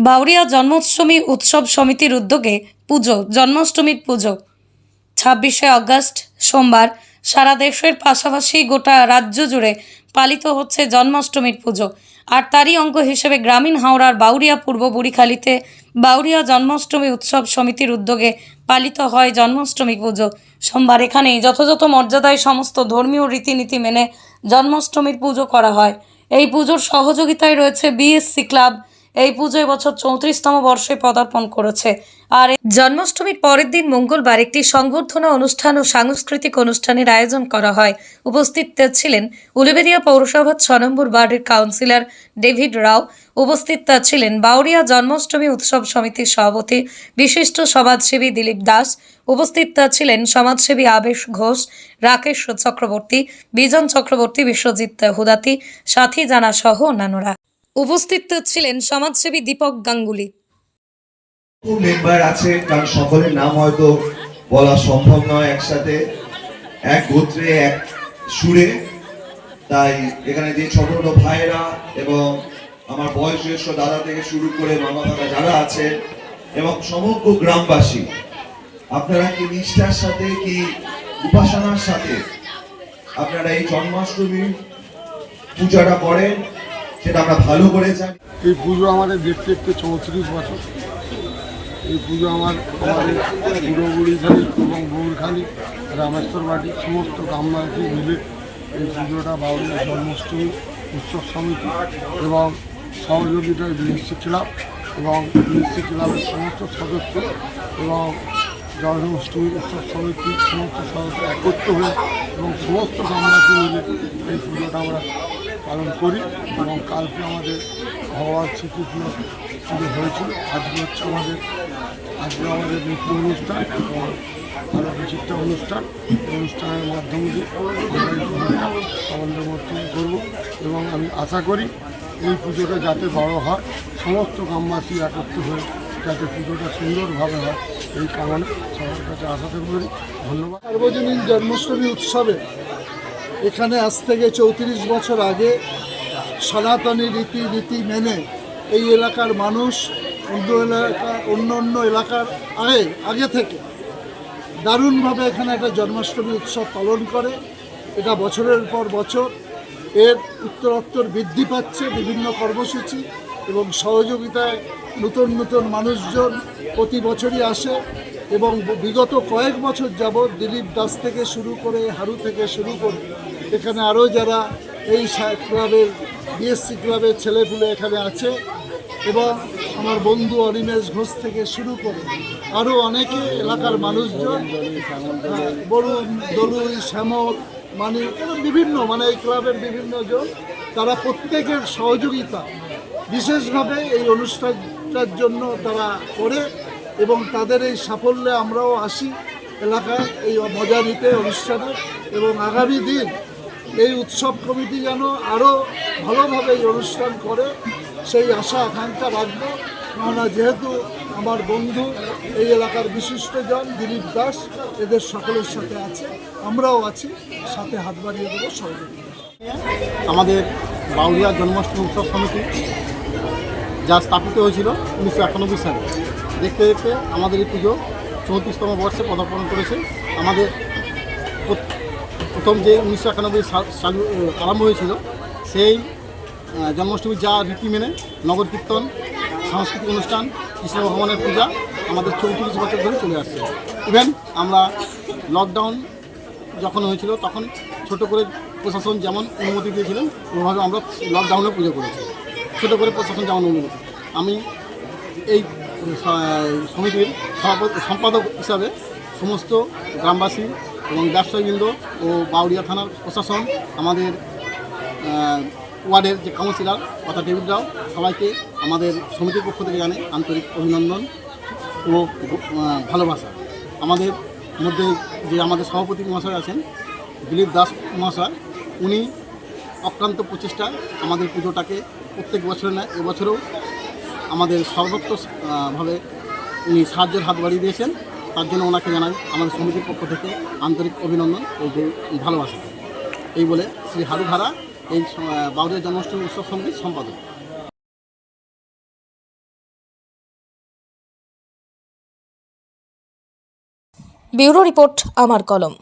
বাউরিয়া জন্মাষ্টমী উৎসব সমিতির উদ্যোগে পুজো, জন্মাষ্টমীর পুজো। ছাব্বিশে আগস্ট, সোমবার, সারা দেশের পাশাপাশি গোটা রাজ্য জুড়ে পালিত হচ্ছে জন্মাষ্টমীর পুজো। আর তারই অঙ্গ হিসেবে গ্রামীণ হাওড়ার বাউরিয়া পূর্ব বুড়িখালীতে বাউরিয়া জন্মাষ্টমী উৎসব সমিতির উদ্যোগে পালিত হয় জন্মাষ্টমী পুজো। সোমবার এখানেই যথাযথ মর্যাদায় সমস্ত ধর্মীয় রীতিনীতি মেনে জন্মাষ্টমীর পুজো করা হয়। এই পুজোর সহযোগিতায় রয়েছে বিএসসি ক্লাব এই পুজো এবছর চৌত্রিশতম বর্ষে পদার্পণ করেছে। আর জন্মাষ্টমীর পরের দিন মঙ্গলবার একটি সংবর্ধনা অনুষ্ঠান ও সাংস্কৃতিক অনুষ্ঠানের আয়োজন করা হয়। উপস্থিত ছিলেন উলুবেরিয়া পৌরসভার ছ নম্বর ওয়ার্ডের কাউন্সিলর ডেভিড রাও। উপস্থিত ছিলেন বাউরিয়া জন্মাষ্টমী উৎসব সমিতির সভাপতি বিশিষ্ট সমাজসেবী দিলীপ দাস। উপস্থিত ছিলেন সমাজসেবী আবেশ ঘোষ, রাকেশ চক্রবর্তী, বিজন চক্রবর্তী, বিশ্বজিৎ হুদাতি, সাথী জানা সহ অন্যান্যরা। উপস্থিত ছিলেন সমাজসেবী দীপক গাঙ্গুলি। মেম্বার আছে কারণ সকলের নাম হয়তো বলা সম্ভব নয় একসাথে। এক গোত্রে, এক সুরে। তাই এখানে যে ছোট ছোট ভাইয়েরা এবং আমার বয়োজ্যেষ্ঠ দাদা থেকে শুরু করে মামা দাদা যারা আছেন এবং সমগ্র গ্রামবাসী, আপনারা কি নিষ্ঠার সাথে, কি উপাসনার সাথে আপনারা এই জন্মাষ্টমী পূজাটা করেন? সেটা আমরা ভালো করে জানি। এই পুজো আমাদের দেখতে দেখতে চৌত্রিশ বছর। এই পুজো আমার, আমাদের বুড়োবুড়িখালি এবং বৌরখালি রামেশ্বর বাড়ি, সমস্ত গ্রামবাসী মিলে এই পুজোটা বাউরিয়া জন্মাষ্টমী উৎসব সমিতি এবং সহযোগিতায় বিএসসি ক্লাব এবং বিএসসি ক্লাবের সমস্ত সদস্য এবং জন্মাষ্টমী উৎসব সমিতির সমস্ত সদস্য একত্র হয়ে এবং সমস্ত গ্রামবাসী মিলে এই পুজোটা আমরা পালন করি এবং কালকে আমাদের ভগবান শ্রীকৃষ্ণ শুরু হয়েছিল। আজকে হচ্ছে আমাদের আজকে আমাদের নৃত্য অনুষ্ঠান এবং আরও বিচিত্র অনুষ্ঠান। অনুষ্ঠানের মাধ্যমে দিয়ে পুজোটা আনন্দমর্থন করব এবং আমি আশা করি এই পুজোটা যাতে বড় হয়, সমস্ত গ্রামবাসী একত্র হয়ে যাতে পুজোটা সুন্দরভাবে হয়, এই কারণে সবার কাছে আশা করি। ধন্যবাদ। সার্বজনীন জন্মাষ্টমী উৎসবে এখানে আজ থেকে চৌত্রিশ বছর আগে সনাতনী রীতি রীতি মেনে এই এলাকার মানুষ অন্য এলাকা, অন্য অন্য এলাকার আগে আগে থেকে দারুণভাবে এখানে একটা জন্মাষ্টমী উৎসব পালন করে। এটা বছরের পর বছর এর উত্তরোত্তর বৃদ্ধি পাচ্ছে বিভিন্ন কর্মসূচি এবং সহযোগিতায় নতুন নতুন মানুষজন প্রতি বছরই আসে এবং বিগত কয়েক বছর যাবৎ দিলীপ দাস থেকে শুরু করে হারু থেকে শুরু করে এখানে আরও যারা এই ক্লাবের, বিএসসি ক্লাবের ছেলেপুলে এখানে আছে এবং আমার বন্ধু অনিমেষ ঘোষ থেকে শুরু করে আরও অনেকে এলাকার মানুষজন বরুণ, দলুই, শ্যামল মানে বিভিন্ন মানে এই ক্লাবের বিভিন্ন জন, তারা প্রত্যেকের সহযোগিতা বিশেষভাবে এই অনুষ্ঠানটার জন্য তারা করে এবং তাদের এই সাফল্যে আমরাও আসি এলাকায় এই মজা নিতে অনুষ্ঠানে এবং আগামী দিন এই উৎসব কমিটি যেন আরও ভালোভাবে এই অনুষ্ঠান করে, সেই আশা, আকাঙ্ক্ষা রাখব। কেননা যেহেতু আমার বন্ধু এই এলাকার বিশিষ্টজন, দিলীপ দাস, এদের সকলের সাথে আছে, আমরাও আছি, সাথে হাত বাড়িয়ে দেবো সহযোগিতা আমাদের বাউরিয়া জন্মাষ্টমী উৎসব সমিতি, যা স্থাপিত হয়েছিল উনিশশো একানব্বই সালে। দেখতে দেখতে আমাদের এই পুজো চৌত্রিশতম বর্ষে পদার্পণ করেছে। আমাদের প্রথম যে উনিশশো একানব্বই সাল আরম্ভ হয়েছিল, সেই জন্মাষ্টমী যা রীতি মেনে নগর কীর্তন, সাংস্কৃতিক অনুষ্ঠান, কৃষ্ণ ভগবানের পূজা, আমাদের চৌত্রিশ বছর ধরে চলে আসছে। ইভেন আমরা লকডাউন যখন হয়েছিল, তখন ছোট করে প্রশাসন যেমন অনুমতি দিয়েছিলেন, ওভাবে আমরা লকডাউনে পুজো করেছি। ছোট করে প্রশাসন যেমন অনুমতি। আমি এই সমিতির সম্পাদক হিসাবে সমস্ত গ্রামবাসী এবং ব্যবসায়ীবৃন্দ ও বাউরিয়া থানার প্রশাসন আমাদের ওয়ার্ডের যে কাউন্সিলর অর্থাৎ ডেভিড রাও সবাইকে আমাদের সমিতির পক্ষ থেকে জানে আন্তরিক অভিনন্দন ও ভালোবাসা। আমাদের মধ্যে যে আমাদের সভাপতি মহাশয় আছেন দিলীপ দাস মহাশয় উনি অক্রান্ত প্রচেষ্টায় আমাদের পুজোটাকে প্রত্যেক বছরে নেয় এবছরেও আমাদের সর্বত্র আহ, ভাবে উনি সাহায্যের হাত বাড়িয়ে দিয়েছেন। তার জন্য ওনাকে জানাই আমাদের সমিতির পক্ষ থেকে আন্তরিক অভিনন্দন ও ভালোবাসা। এই বলে শ্রী হারু এই বাউরিয়া জন্মাষ্টমী উৎসব সমিতির সম্পাদক। ব্যুরো রিপোর্ট, আমার কলম।